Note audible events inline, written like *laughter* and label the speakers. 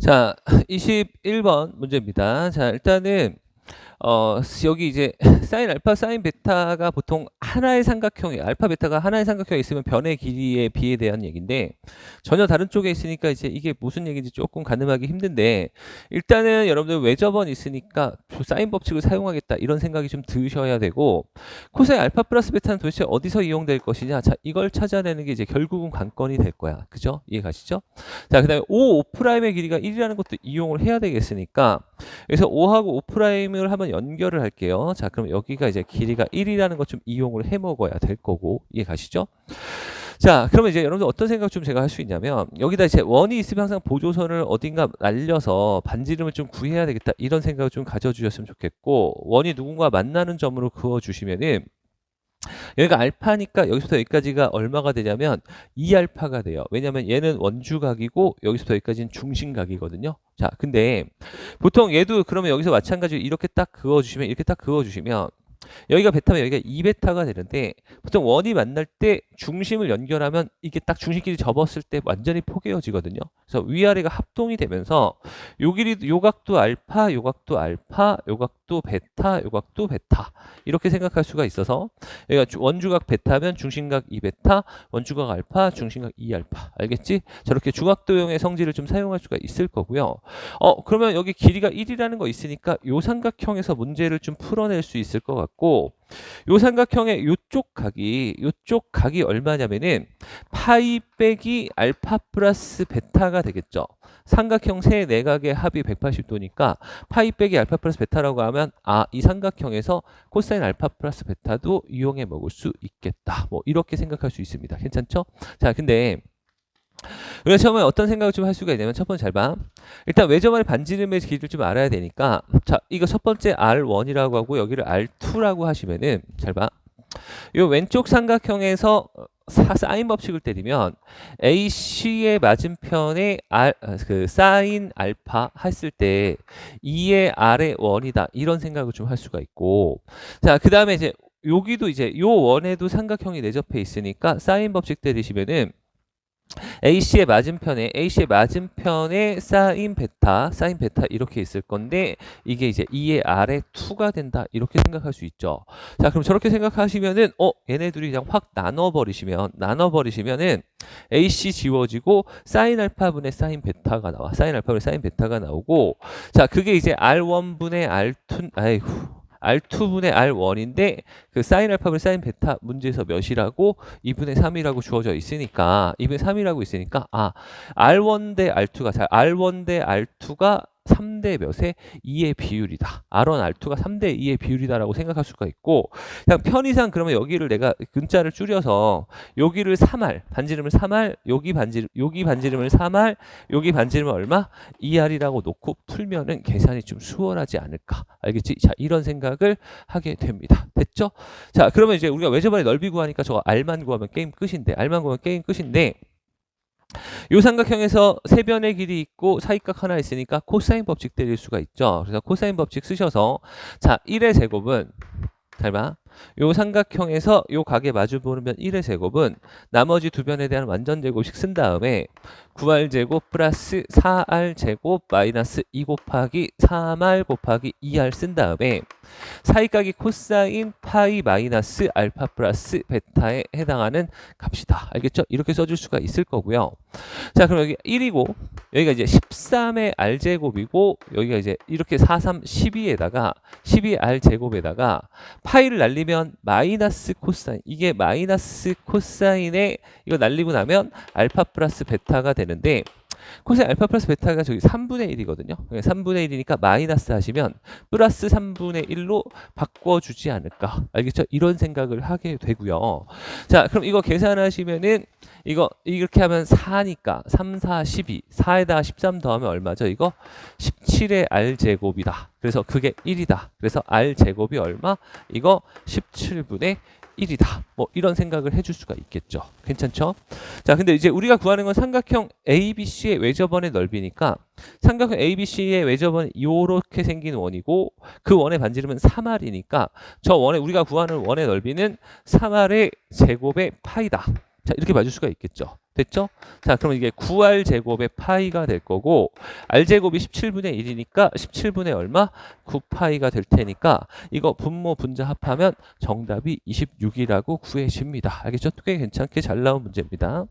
Speaker 1: 자, *laughs* 21번 문제입니다. 자, 일단은 어, 여기 이제 사인 알파, 사인 베타가 보통 하나의 삼각형이 알파, 베타가 하나의 삼각형에 있으면 변의 길이의 비에 대한 얘기인데 전혀 다른 쪽에 있으니까 이제 이게 무슨 얘기인지 조금 가늠하기 힘든데 일단은 여러분들 외접원 있으니까 사인 법칙을 사용하겠다 이런 생각이 좀 드셔야 되고 코사인 알파 플러스 베타는 도대체 어디서 이용될 것이냐? 자 이걸 찾아내는 게 이제 결국은 관건이 될 거야. 그죠? 이해 가시죠? 자 그다음에 5 5'의 길이가 1이라는 것도 이용을 해야 되겠으니까 그래서 5하고 5'을 한번 연결을 할게요. 자, 그럼 여기가 이제 길이가 1이라는 것 좀 이용을 해 먹어야 될 거고 이해 가시죠? 자, 그러면 이제 여러분들 어떤 생각 좀 제가 할 수 있냐면 여기다 이제 원이 있으면 항상 보조선을 어딘가 날려서 반지름을 좀 구해야 되겠다 이런 생각을 좀 가져주셨으면 좋겠고 원이 누군가 만나는 점으로 그어주시면은 여기가 알파니까 여기서부터 여기까지가 얼마가 되냐면 2알파가 돼요. 왜냐면 얘는 원주각이고 여기서부터 여기까지는 중심각이거든요. 자, 근데 보통 얘도 그러면 여기서 마찬가지로 이렇게 딱 그어주시면 이렇게 딱 그어주시면 여기가 베타면 여기가 2베타가 되는데 보통 원이 만날 때 중심을 연결하면 이게 딱 중심끼리 접었을 때 완전히 포개어지거든요. 그래서 위아래가 합동이 되면서 요 길이 요 각도 알파, 요 각도 알파, 요 각도 베타, 요 각도 베타 이렇게 생각할 수가 있어서 여기가 원주각 베타면 중심각 2베타, 원주각 알파, 중심각 2알파 알겠지? 저렇게 중학도형의 성질을 좀 사용할 수가 있을 거고요. 어 그러면 여기 길이가 1이라는 거 있으니까 요 삼각형에서 문제를 좀 풀어낼 수 있을 것 같고 요 삼각형의 요쪽 각이 요쪽 각이 얼마냐면은 파이 빼기 알파 플러스 베타가 되겠죠. 삼각형 세 내각의 합이 180도니까 파이 빼기 알파 플러스 베타라고 하면 아 이 삼각형에서 코사인 알파 플러스 베타도 이용해 먹을 수 있겠다. 뭐 이렇게 생각할 수 있습니다. 괜찮죠? 자 근데 우리가 처음에 어떤 생각을 좀 할 수가 있냐면 첫 번째 잘 봐. 일단 외점안의 반지름의 길이를 좀 알아야 되니까 자 이거 첫 번째 R1이라고 하고 여기를 R2라고 하시면은 잘 봐. 이 왼쪽 삼각형에서 사, 사인 법칙을 때리면 AC의 맞은편에 R, 그 사인 알파 했을 때 2의 R의 원이다 이런 생각을 좀 할 수가 있고 자그 다음에 이제 여기도 이제 요 원에도 삼각형이 내접해 있으니까 사인 법칙 때리시면은 AC의 맞은편에 AC의 맞은편에 사인 베타, 사인 베타 이렇게 있을 건데 이게 이제 2의 아래 2가 된다 이렇게 생각할 수 있죠. 자, 그럼 저렇게 생각하시면은 어 얘네들이 그냥 확 나눠 버리시면 나눠 버리시면은 AC 지워지고 사인 알파분의 사인 베타가 나와. 사인 알파분의 사인 베타가 나오고 자, 그게 이제 R1분의 R2 아이고 R2분의 R1인데 그 사인 알파분 사인 베타 문제에서 몇이라고? 2분의 3이라고 주어져 있으니까 2분의 3이라고 있으니까 아 R1 대 R2가 잘 R1 대 R2가 3대 몇의 2의 비율이다. R1, R2가 3대 2의 비율이다라고 생각할 수가 있고 그냥 편의상 그러면 여기를 내가 근자를 줄여서 여기를 3할, 반지름을 3할, 여기 반지름 여기 반지름을 3할, 여기 반지름을 얼마? 2R이라고 놓고 풀면은 계산이 좀 수월하지 않을까. 알겠지? 자, 이런 생각을 하게 됩니다. 됐죠? 자, 그러면 이제 우리가 외접안의 넓이 구하니까 저거 R만 구하면 게임 끝인데 R만 구하면 게임 끝인데 요 삼각형에서 세 변의 길이 있고 사이각 하나 있으니까 코사인 법칙 때릴 수가 있죠. 그래서 코사인 법칙 쓰셔서 자 1의 제곱은 잘 봐. 요 삼각형에서 요 각에 마주 보면 1의 제곱은 나머지 두 변에 대한 완전 제곱식 쓴 다음에 9R 제곱 플러스 4R 제곱 마이너스 2 곱하기 3R 곱하기 2R 쓴 다음에 사이각이 코사인 파이 마이너스 알파 플러스 베타에 해당하는 값이다. 알겠죠? 이렇게 써줄 수가 있을 거고요. 자, 그럼 여기 1이고 여기가 이제 13의 r 제곱이고 여기가 이제 이렇게 4, 3, 12에다가 12r 제곱에다가 파이를 날리면 마이너스 코사인. 이게 마이너스 코사인에 이거 날리고 나면 알파 플러스 베타가 되는데 코사인 알파 플러스 베타가 저기 3분의 1이거든요. 3분의 1이니까 마이너스 하시면 플러스 3분의 1로 바꿔주지 않을까. 알겠죠? 이런 생각을 하게 되고요. 자, 그럼 이거 계산하시면은 이거 이렇게 하면 4니까 3, 4, 12. 4에다가 13 더하면 얼마죠? 이거 17의 r 제곱이다. 그래서 그게 1이다. 그래서 r 제곱이 얼마? 이거 17분의 1이다. 뭐 이런 생각을 해줄 수가 있겠죠. 괜찮죠? 자, 근데 이제 우리가 구하는 건 삼각형 ABC의 외접원의 넓이니까 삼각형 ABC의 외접원은 이렇게 생긴 원이고 그 원의 반지름은 3R이니까 저 원의 우리가 구하는 원의 넓이는 3R의 제곱의 파이다. 자, 이렇게 봐줄 수가 있겠죠. 됐죠? 자, 그럼 이게 9R 제곱의 파이가 될 거고 R 제곱이 17분의 1이니까 17분의 얼마? 9파이가 될 테니까 이거 분모 분자 합하면 정답이 26이라고 구해집니다. 알겠죠? 꽤 괜찮게 잘 나온 문제입니다.